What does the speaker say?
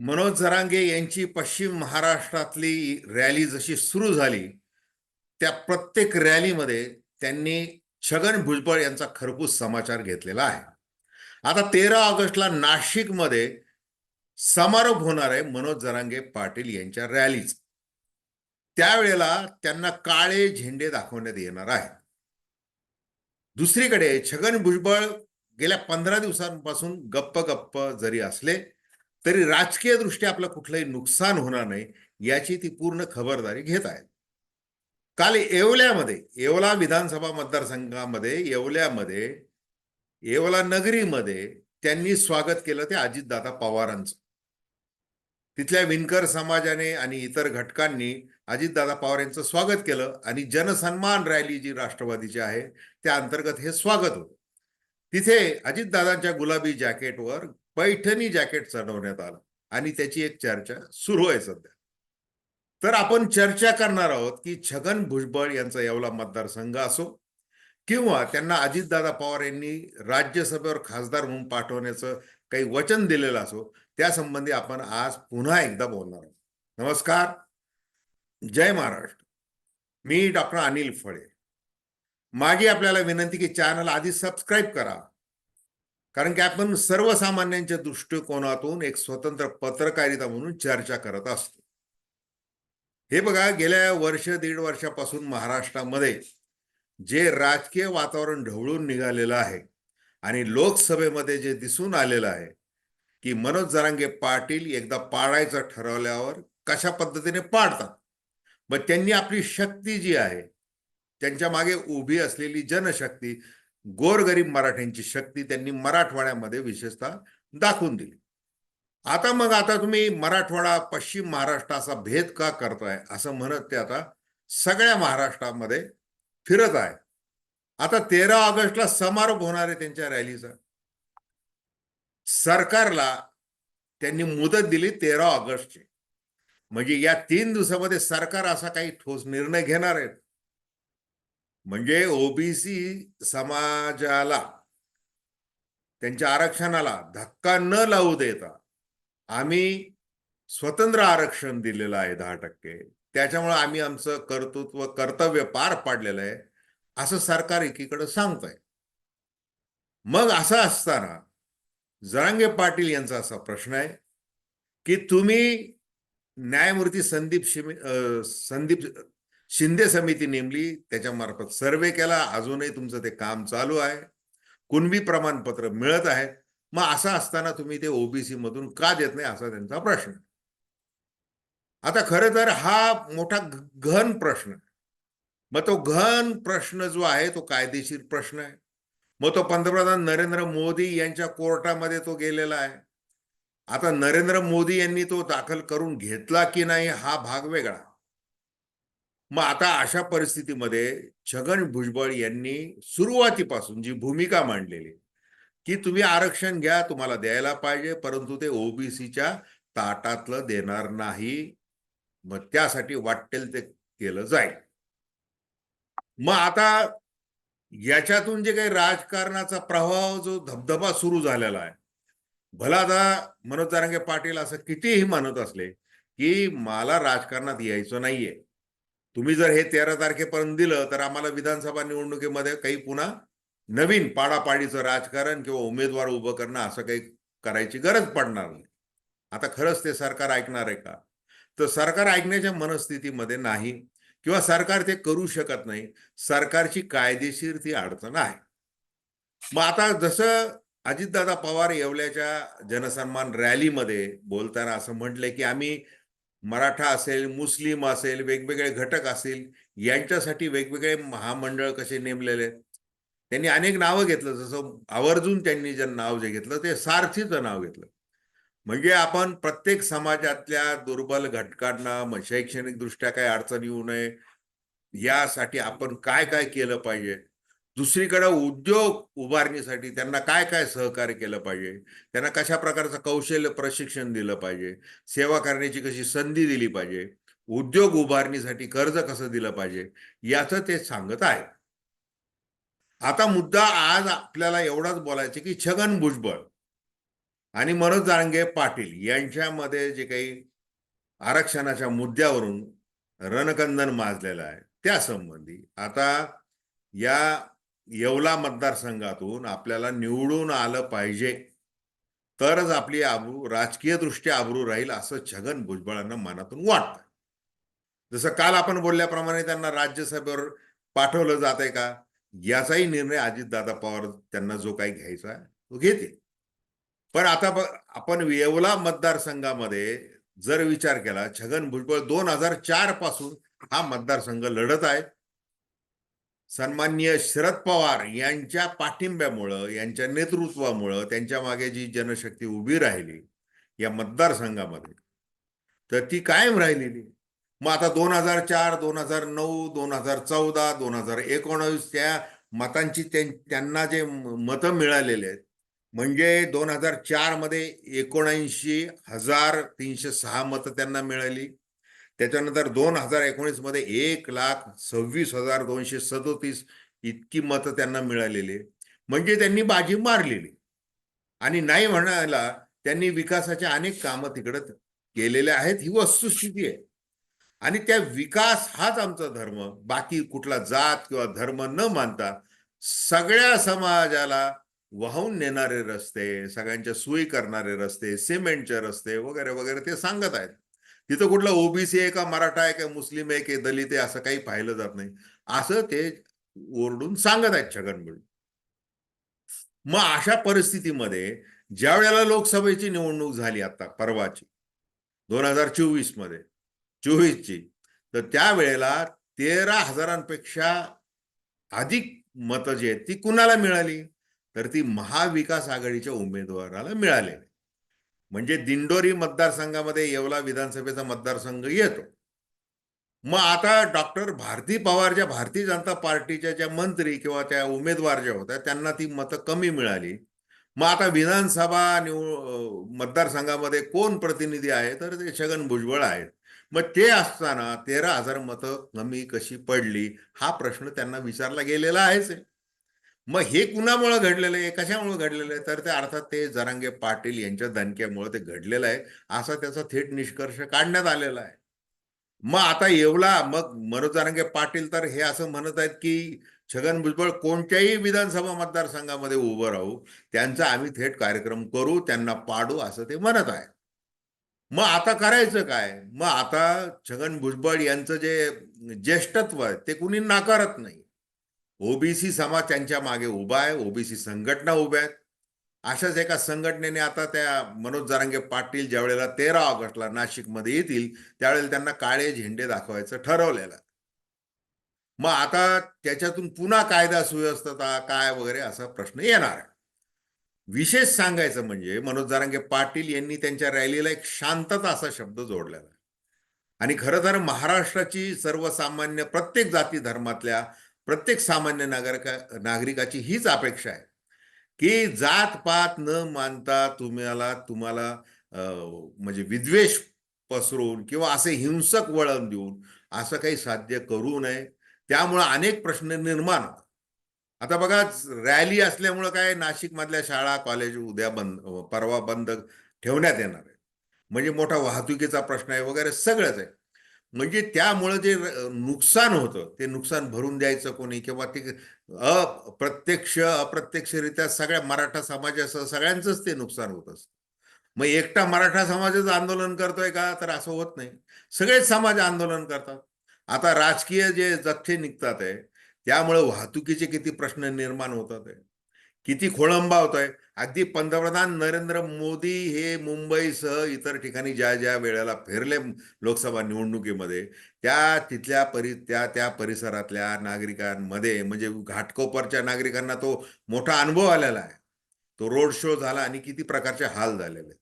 मनोज जरांगे यांची पश्चिम महाराष्ट्रातली रॅली जशी सुरू झाली त्या प्रत्येक रॅलीमध्ये त्यांनी छगन भुजबळ यांचा खरपूस समाचार घेतलेला आहे. आता तेरा ऑगस्टला नाशिकमध्ये समारोप होणार आहे मनोज जरांगे पाटील यांच्या रॅलीच. त्यावेळेला त्यांना काळे झेंडे दाखवण्यात येणार आहे दुसरीकडे छगन भुजबळ गेल्या पंधरा दिवसांपासून गप्प गप्प जरी असले तरी राजकीय दृष्ट्या आपलं कुठलंही नुकसान होणार नाही याची ती पूर्ण खबरदारी घेत आहेत. काल येवल्यामध्ये येवला विधानसभा मतदारसंघामध्ये येवल्यामध्ये येवला नगरीमध्ये त्यांनी स्वागत केलं ते अजितदादा पवारांचं. तिथल्या विणकर समाजाने आणि इतर घटकांनी अजितदादा पवार यांचं स्वागत केलं आणि जनसन्मान रॅली जी राष्ट्रवादीची आहे त्या अंतर्गत हे स्वागत होतं. तिथे अजितदादांच्या गुलाबी जॅकेटवर पैठणी जॅकेट चढवण्यात आलं. आणि त्याची एक चर्चा सुरू आहे सध्या. तर आपण चर्चा करणार आहोत की छगन भुजबळ यांचा येवला मतदारसंघ असो किंवा त्यांना अजितदादा पवार यांनी राज्यसभेवर खासदार म्हणून पाठवण्याचं काही वचन दिलेलं असो त्या संबंधी आपण आज पुन्हा एकदा बोलणार आहोत. नमस्कार. जय महाराष्ट्र. मी डॉक्टर अनिल फळे. माझी आपल्याला विनंती की चॅनल आधी सबस्क्राईब करा. कारण की आपण सर्वसामान्यांच्या दृष्टिकोनातून एक स्वतंत्र पत्रकारिता म्हणून चर्चा करत असतो. हे बघा गेल्या वर्ष दीड वर्षापासून महाराष्ट्रामध्ये जे राजकीय वातावरण ढवळून निघालेलं आहे आणि लोकसभेमध्ये जे दिसून आलेलं आहे की मनोज जरांगे पाटील एकदा पाडायचं ठरवल्यावर कशा पद्धतीने पाडतात? मग त्यांनी आपली शक्ती जी आहे त्यांच्या मागे उभी असलेली जनशक्ती गोरगरीब मराठ्यांची शक्ती त्यांनी मराठवाड्यामध्ये विशेषतः दाखवून दिली. आता मग आता तुम्ही मराठवाडा पश्चिम महाराष्ट्र असा भेद का करताय असं म्हणत ते आता सगळ्या महाराष्ट्रामध्ये फिरत आहे. आता तेरा ऑगस्टला समारोप होणार आहे त्यांच्या रॅलीचा. सरकारला त्यांनी मुदत दिली तेरा ऑगस्टची. म्हणजे या तीन दिवसामध्ये सरकार असा काही ठोस निर्णय घेणार आहे म्हणजे ओबीसी समाजाला त्यांच्या आरक्षणाला धक्का न लावू देता आम्ही स्वतंत्र आरक्षण दिलेलं आहे दहा टक्के. त्याच्यामुळे आम्ही आमचं कर्तृत्व कर्तव्य पार पाडलेलं आहे असं सरकार एकीकडे सांगतंय. मग असं असताना जरांगे पाटील यांचा असा प्रश्न आहे की तुम्ही न्यायमूर्ती संदीप शिमे संदीप शिंदे समिती नेमली त्याच्यामार्फत सर्वे केला. अजूनही तुमचं ते काम चालू आहे. कुणबी प्रमाणपत्र मिळत आहे. मग असं असताना तुम्ही ते ओबीसी मधून का देत नाही असा त्यांचा प्रश्न. आता खरं तर हा मोठा घन प्रश्न. मग तो घन प्रश्न जो आहे तो कायदेशीर प्रश्न आहे. मग तो पंतप्रधान नरेंद्र मोदी यांच्या कोर्टामध्ये तो गेलेला आहे. आता नरेंद्र मोदी यांनी तो दाखल करून घेतला की नाही हा भाग वेगळा. मग आता अशा परिस्थितीमध्ये छगन भुजबळ यांनी सुरुवातीपासून जी भूमिका मांडलेली की तुम्ही आरक्षण घ्या तुम्हाला द्यायला पाहिजे परंतु ते ओबीसीच्या ताटातलं देणार नाही. मग त्यासाठी वाटेल ते केलं जाईल. मग आता याच्यातून जे काही राजकारणाचा प्रभाव जो धबधबा सुरू झालेला आहे भला आता मनोज तारंगे पाटील असं कितीही म्हणत असले की मला राजकारणात यायचं नाहीये. तुम्ही जर हे तेरा तारखेपर्यंत दिलं तर आम्हाला विधानसभा निवडणुकीमध्ये काही पुन्हा नवीन पाडापाडीचं राजकारण किंवा उमेदवार उभं करणं असं काही करायची गरज पडणार नाही. आता खरंच ते सरकार ऐकणार आहे का? तर सरकार ऐकण्याच्या मनस्थितीमध्ये नाही किंवा सरकार ते करू शकत नाही सरकारची कायदेशीर ती अडचण आहे. मग आता जसं अजितदादा पवार येवल्याच्या जनसन्मान रॅलीमध्ये बोलताना असं म्हटलंय की आम्ही मराठा असेल मुस्लिम असेल वेगवेगळे घटक असतील यांच्यासाठी वेगवेगळे महामंडळ कसे नेमलेले आहेत? त्यांनी अनेक नावं घेतलं. जसं आवर्जून त्यांनी जे नाव जे घेतलं ते सारथीचं नाव घेतलं. म्हणजे आपण प्रत्येक समाजातल्या दुर्बल घटकांना शैक्षणिकदृष्ट्या काही अडचण येऊ नये यासाठी आपण काय काय केलं पाहिजे? दुसरीकडे उद्योग उभारणीसाठी त्यांना काय काय सहकार्य केलं पाहिजे? त्यांना कशा प्रकारचं कौशल्य प्रशिक्षण दिलं पाहिजे? सेवा करण्याची कशी संधी दिली पाहिजे? उद्योग उभारणीसाठी कर्ज कसं दिलं पाहिजे? याचं ते सांगत आहे आता मुद्दा आज आपल्याला एवढाच बोलायचं की छगन भुजबळ आणि मनोज जांगे पाटील यांच्यामध्ये जे काही आरक्षणाच्या मुद्द्यावरून रणकंदन माजलेलं आहे. त्या संबंधी आता या येवला मतदारसंघातून आपल्याला निवडून आलं पाहिजे. तरच आपली आबरू राजकीय दृष्ट्या आबरू राहील असं छगन भुजबळांना मनातून वाटतं. जसं काल आपण बोलल्याप्रमाणे त्यांना राज्यसभेवर पाठवलं जात आहे का? याचाही निर्णय अजितदादा पवार त्यांना जो काही घ्यायचा आहे तो घेते पण आता आपण येवला मतदारसंघामध्ये जर विचार केला छगन भुजबळ दोन हजार चारपासून हा मतदारसंघ लढत आहे. सन्माननीय शरद पवार यांच्या पाठिंब्यामुळं यांच्या नेतृत्वामुळं त्यांच्या मागे जी जनशक्ती उभी राहिली या मतदारसंघामध्ये तर ती कायम राहिलेली. मग आता दोन हजार चार दोन हजार नऊ दोन हजार चौदा दोन हजार एकोणावीस त्या मतांची त्यां- त्यांना जे मतं मिळालेले आहेत म्हणजे दोन हजार चारमध्ये एकोणऐंशी हजार तीनशे सहा मतं त्यांना मिळाली. त्याच्यानंतर दोन हजार एकोणीसमध्ये एक लाख सव्वीस हजार दोनशे सदोतीस इतकी मतं त्यांना मिळालेली. म्हणजे त्यांनी बाजी मारलेली. आणि नाही म्हणायला त्यांनी विकासाचे अनेक कामं तिकडं केलेले आहेत. ही वस्तुस्थिती आहे. आणि त्या विकास हाच आमचा धर्म. बाकी कुठला जात किंवा धर्म न मानता सगळ्या समाजाला वाहून नेणारे रस्ते सगळ्यांच्या सोयी करणारे रस्ते सिमेंटचे रस्ते वगैरे वगैरे ते सांगत आहेत. तिथं कुठलं ओबीसी आहे का मराठा आहे का मुस्लिम आहे की दलित आहे असं काही पाहिलं जात नाही. असं ते ओरडून सांगत आहेत छगन भुजबळ. मग अशा परिस्थितीमध्ये ज्या वेळेला लोकसभेची निवडणूक झाली आता परवाची दोन हजार चोवीसमध्ये चोवीसची तर त्यावेळेला तेरा हजारांपेक्षा अधिक मतं जी आहेत ती कुणाला मिळाली? तर ती महाविकास आघाडीच्या उमेदवाराला मिळाले म्हणजे दिंडोरी मतदारसंघामध्ये येवला विधानसभेचा मतदारसंघ येतो. मग आता डॉक्टर भारती पवार ज्या भारतीय जनता पार्टीच्या ज्या मंत्री किंवा त्या उमेदवार ज्या होत्या त्यांना ती मतं कमी मिळाली. मग आता विधानसभा निव मतदारसंघामध्ये कोण प्रतिनिधी आहे? तर ते छगन भुजबळ आहेत. मग ते असताना तेरा हजार मतं कमी कशी पडली? हा प्रश्न त्यांना विचारला गेलेला आहेच. आहे मग हे कुणामुळे घडलेलं आहे? कशामुळे घडलेलं आहे? तर ते अर्थात ते जरांगे पाटील यांच्या दणक्यामुळे ते घडलेलं आहे. असा त्याचा थेट निष्कर्ष काढण्यात आलेला आहे. मग आता येवला मग मनोज जरांगे पाटील तर हे असं म्हणत आहेत की छगन भुजबळ कोणत्याही विधानसभा मतदारसंघामध्ये उभं राहू त्यांचा आम्ही थेट कार्यक्रम करू त्यांना पाडू असं ते म्हणत आहे मग आता करायचं काय? मग आता छगन भुजबळ यांचं जे ज्येष्ठत्व आहे ते कुणी नाकारत नाही. ओबीसी समाज त्यांच्या मागे उभा आहे ओबीसी संघटना उभ्या आहेत. अशाच एका संघटनेने आता त्या मनोज जारांगे पाटील ज्या वेळेला तेरा ऑगस्टला नाशिकमध्ये येतील त्यावेळेला त्यांना काळे झेंडे दाखवायचं ठरवलेलं मग आता त्याच्यातून पुन्हा कायदा सुव्यवस्था काय वगैरे असा प्रश्न येणार आहे. विशेष सांगायचं म्हणजे मनोज जारांगे पाटील यांनी त्यांच्या रॅलीला एक शांतता असा शब्द जोडलेला आणि खरं तर महाराष्ट्राची सर्वसामान्य प्रत्येक जाती धर्मातल्या प्रत्येक सामान्य नागरिका नागरिकाची हीच अपेक्षा आहे. की जात पात न मानता तुम्हाला तुम्हाला म्हणजे विद्वेष पसरून किंवा असे हिंसक वळण देऊन असं काही साध्य करू नये. त्यामुळं अनेक प्रश्न निर्माण होतात. आता बघा रॅली असल्यामुळं काय नाशिक मधल्या शाळा कॉलेज उद्या बंद परवा बंद ठेवण्यात येणार आहे म्हणजे मोठा वाहतुकीचा प्रश्न आहे वगैरे सगळंच आहे. म्हणजे त्यामुळं जे नुकसान होतं ते नुकसान भरून द्यायचं कोणी किंवा ते अप्रत्यक्ष अप्रत्यक्षरित्या सगळ्या मराठा समाजासह सगळ्यांचंच ते नुकसान होत असतं. मग एकटा मराठा समाजच आंदोलन करतोय का? तर असं होत नाही. सगळेच समाज आंदोलन करतात. आता राजकीय जे जथ्थे निघतात आहे त्यामुळे वाहतुकीचे किती प्रश्न निर्माण होतात आहे. किती खोळंबा होत आहे. अगदी पंतप्रधान नरेंद्र मोदी हे मुंबईसह इतर ठिकाणी ज्या ज्या वेळेला फिरले लोकसभा निवडणुकीमध्ये त्या तिथल्या परि त्या त्या परिसरातल्या नागरिकांमध्ये म्हणजे घाटकोपरच्या नागरिकांना तो मोठा अनुभव आलेला आहे तो रोड शो झाला आणि किती प्रकारचे हाल झालेले आहेत.